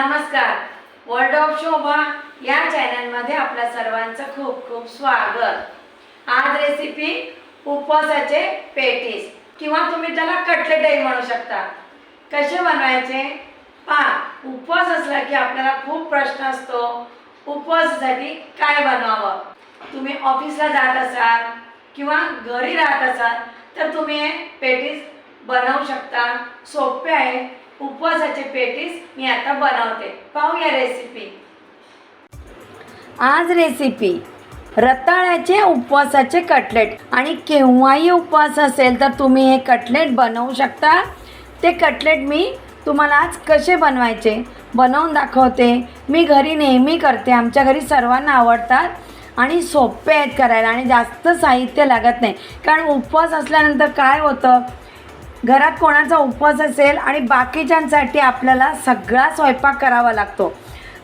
नमस्कार. World of शोभा या चॅनलमध्ये आपल्या सर्वांचं खूप खूप स्वागत. आज रेसिपी उपवासाचे पेटीस किंवा तुम्ही त्याला कटलेटही म्हणू शकता. कसे बनवायचे? पहा उपवास असला की आपल्याला खूप प्रश्न असतो उपवासासाठी काय बनवावं? तुम्ही ऑफिसला जात असाल किंवा घरी राहत असाल तर तुम्ही पेटीस बनवू शकता. सोपे आहे. उपवासाचे पेटीस मी आता बनवते. पाहूया रेसिपी आज रेसिपी रताळ्याचे उपवासाचे कटलेट आणि केव्हाही उपवास असेल तर तुम्ही हे कटलेट बनवू शकता. ते कटलेट मी तुम्हाला आज कसे बनवायचे बनवून दाखवते. मी घरी नेहमी करते. आमच्या घरी सर्वांना आवडतात. आणि सोपे आहेत करायला. आणि जास्त साहित्य लागत नाही. कारण उपवास असल्यानंतर काय होतं? घरात कोणाचा उपवास असेल आणि बाकीच्यांसाठी आपल्याला सगळा स्वयंपाक करावा लागतो.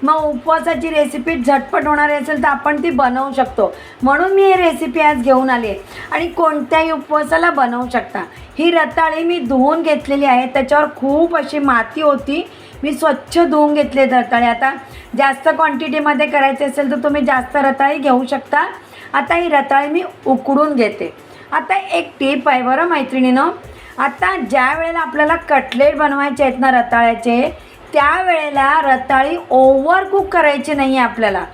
मग उपवासाची रेसिपी झटपट होणारी असेल तर आपण ती बनवू शकतो. म्हणून मी ही रेसिपी आज घेऊन आली आहे. आणि कोणत्याही उपवासाला बनवू शकता. ही रताळी मी धुवून घेतलेली आहे. त्याच्यावर खूप अशी माती होती. मी स्वच्छ धुवून घेतले रताळे. आता जास्त क्वांटिटीमध्ये करायचे असेल तर तुम्ही जास्त रताळी घेऊ शकता. आता ही रताळी मी उकडून घेते. आता एक टीप आहे बरं मैत्रिणीनं. आता ज्या वेळेला आपल्याला कटलेट बनवायचे आहेत ना रताळ्याचे त्यावेळेला रताळी ओव्हर कुक करायची नाही आहे आपल्याला.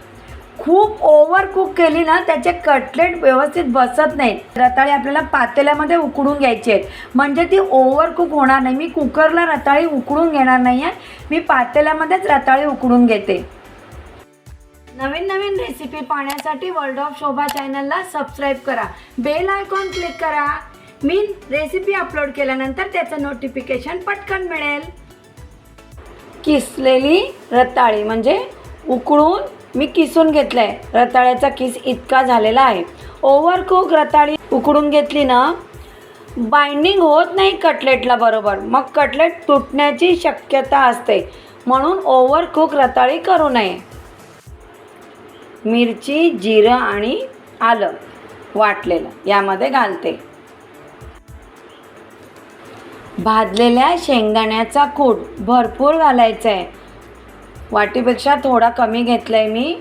खूप ओव्हर कुक केली ना त्याचे कटलेट व्यवस्थित बसत नाहीत. रताळी आपल्याला पातेल्यामध्ये उकडून घ्यायची आहेत. म्हणजे ती ओव्हर कुक होणार नाही. मी कुकरला रताळी उकडून घेणार नाही आहे मी पातेल्यामध्येच रताळी उकडून घेते. नवीन नवीन रेसिपी पाहण्यासाठी वर्ल्ड ऑफ शोभा चॅनलला सबस्क्राईब करा. बेल आयकॉन क्लिक करा. मी रेसिपी अपलोड केल्यानंतर त्याचं नोटिफिकेशन पटकन मिळेल. किसलेली रताळी म्हणजे उकळून मी किसून घेतलं आहे रताळ्याचा किस इतका झालेला आहे. ओव्हर कुक रताळी उकडून घेतली ना बाइंडिंग होत नाही कटलेटला बरोबर. मग कटलेट तुटण्याची शक्यता असते. म्हणून ओव्हर कुक रताळी करू नये. मिरची जिरं आणि आलं वाटलेलं यामध्ये घालते. भाजलेल्या शेंगदाण्याचा कूट भरपूर घालायचा आहे वाटीपेक्षा थोडा कमी घेतला आहे मी.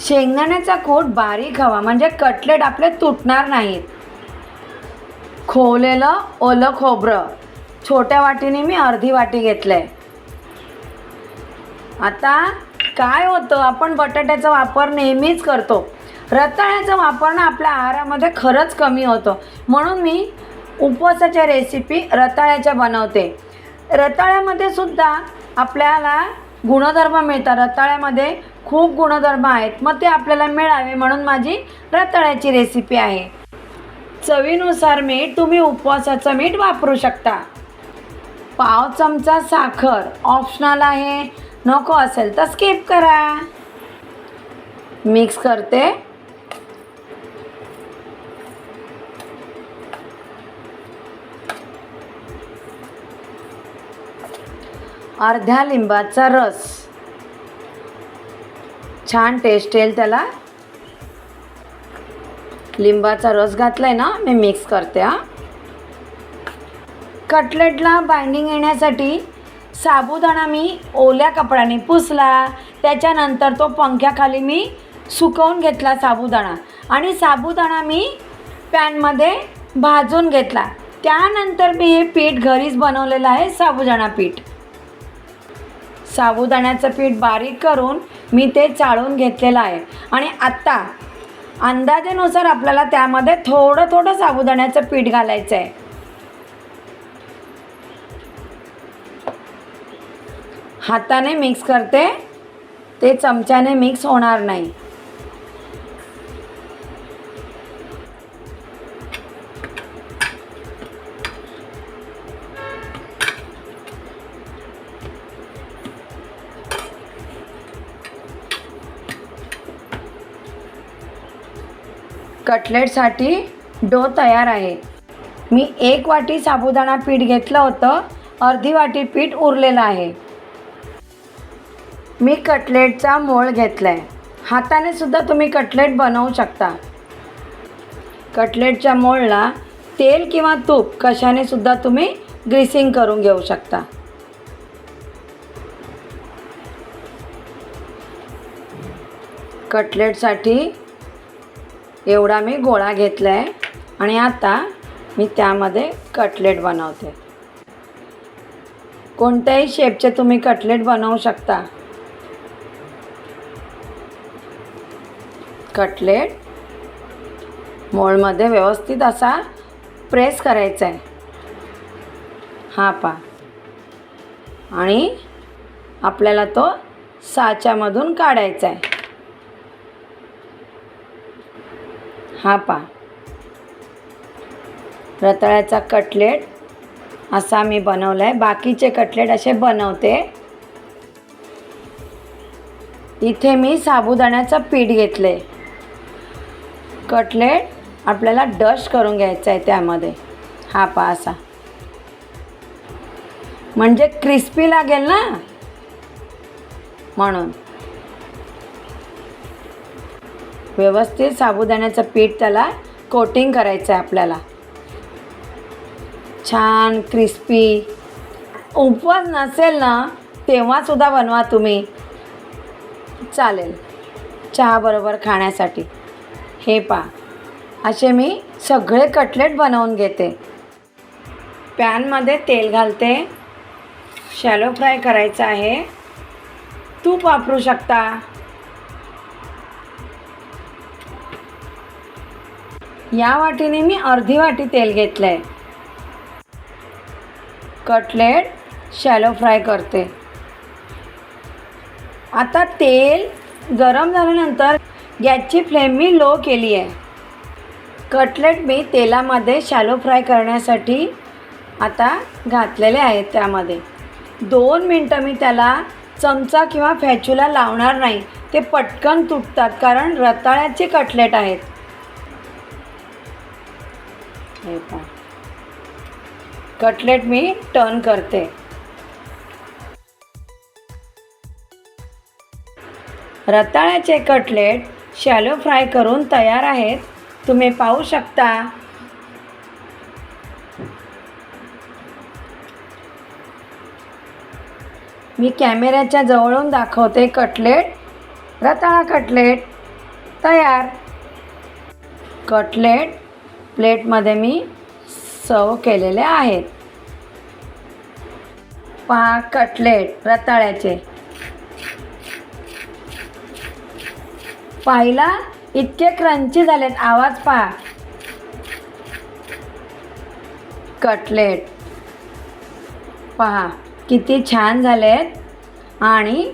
शेंगदाण्याचा कूट बारीक हवा म्हणजे कटलेट आपले तुटणार नाहीत. खोवलेलं ओलं खोबरं. छोट्या वाटीने मी अर्धी वाटी घेतलं आहे आता काय होतं आपण बटाट्याचा वापर नेहमीच करतो. रताळ्याचा वापर ना आपल्या आहारामध्ये खरंच कमी होतं. म्हणून मी उपवासाच्या रेसिपी रताळ्याच्या बनवते. रताळ्यामध्ये सुद्धा आपल्याला गुणधर्म मिळतात. रताळ्यामध्ये खूप गुणधर्म आहेत. मग ते आपल्याला मिळावे म्हणून माझी रताळ्याची रेसिपी आहे. चवीनुसार मीठ तुम्ही उपवासाचं मीठ वापरू शकता. पाव चमचा साखर ऑप्शनल आहे. नको असेल तर स्किप करा. मिक्स करते. अर्ध्या लिंबाचा रस. छान टेस्ट येईल त्याला. लिंबाचा रस घातलाय ना मी मिक्स करते हा. कटलेटला बाइंडिंग येण्यासाठी साबुदाणा मी ओल्या कपड्याने पुसला. त्याच्यानंतर तो पंख्याखाली मी सुकवून घेतला साबुदाणा. आणि साबुदाणा मी पॅनमध्ये भाजून घेतला. त्यानंतर मी हे पीठ घरीच बनवलेलं आहे साबुदाणा पीठ. साबुदाण्याचं पीठ बारीक करून मी ते चाळून घेतलेलं आहे. आणि आत्ता अंदाजेनुसार आपल्याला त्यामध्ये थोडं थोडं साबुदाण्याचं पीठ घालायचं आहे. हाताने मिक्स करते. ते चमच्याने मिक्स होणार नाही. कटलेटसाठी डो तयार आहे. मी एक वाटी साबुदाणा पीठ घेतलं होतं अर्धी वाटी पीठ उरलेलं आहे. मी कटलेटचा मोळ घेतला आहे हाताने सुद्धा तुम्ही कटलेट बनवू शकता. कटलेटच्या मोळला तेल किंवा तूप कशाने सुद्धा तुम्ही ग्रीसिंग करून घेऊ शकता. कटलेटसाठी एवढा मी गोळा घेतला आहे आणि आता मी त्यामध्ये कटलेट बनवते. कोणत्याही शेपचे तुम्ही कटलेट बनवू शकता. कटलेट मोळमध्ये व्यवस्थित असा प्रेस करायचा आहे हा पा. आणि आपल्याला तो साच्यामधून काढायचा आहे हा पा. रताळ्याचा कटलेट असा मी बनवला आहे बाकीचे कटलेट असे बनवते. इथे मी साबुदाण्याचं पीठ घेतले कटलेट आपल्याला डस्ट करून घ्यायचं आहे त्यामध्ये. हा पा असा. म्हणजे क्रिस्पी लागेल ना? म्हणून. व्यवस्थित साबुदाण्याचं पीठ त्याला कोटिंग करायचं आहे आपल्याला. छान क्रिस्पी उपवास नसेल ना तेव्हासुद्धा बनवा तुम्ही. चालेल. चहाबरोबर खाण्यासाठी. हे पा. असे मी सगळे कटलेट बनवून घेते. पॅनमध्ये तेल घालते. शॅलो फ्राय करायचं आहे. तूप वापरू शकता. या वाटीने मी अर्धी वाटी तेल घेतलं आहे कटलेट शॅलो फ्राय करते. आता तेल गरम झाल्यानंतर गॅसची फ्लेम मी लो केली आहे कटलेट मी तेलामध्ये शॅलो फ्राय करण्यासाठी आता घातलेले आहेत त्यामध्ये. दोन मिनटं मी त्याला चमचा किंवा फॅच्युला लावणार नाही ते पटकन तुटतात कारण रताळ्याचे कटलेट आहेत. हे पण कटलेट मी टर्न करते. रताळ्याचे कटलेट शॅलो फ्राय करून तयार आहेत. तुम्ही पाहू शकता. मी कॅमेऱ्याच्या जवळून दाखवते कटलेट रताळा कटलेट तयार. कटलेट प्लेटमध्ये मी सर्व केलेले आहेत. पहा कटलेट रताळ्याचे. पाहिला? इतके क्रंची झालेत आवाज पहा. कटलेट. पहा किती छान झालेत. आणि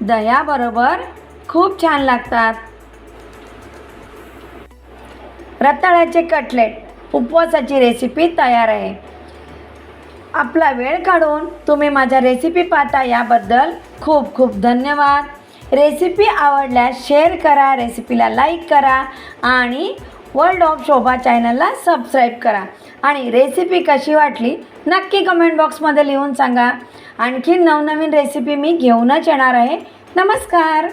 दह्याबरोबर खूप छान लागतात. रताळ्याचे कटलेट उपवासाची रेसिपी तयार आहे. आपला वेळ काढून तुम्ही माझ्या रेसिपी पाहता याबद्दल खूप खूप धन्यवाद. रेसिपी आवडल्यास शेअर करा रेसिपीला लाईक करा आणि वर्ल्ड ऑफ शोभा चॅनलला सबस्क्राईब करा. आणि रेसिपी कशी वाटली नक्की कमेंट बॉक्समध्ये लिहून सांगा. आणखी नवनवीन रेसिपी मी घेऊनच येणार आहे. नमस्कार!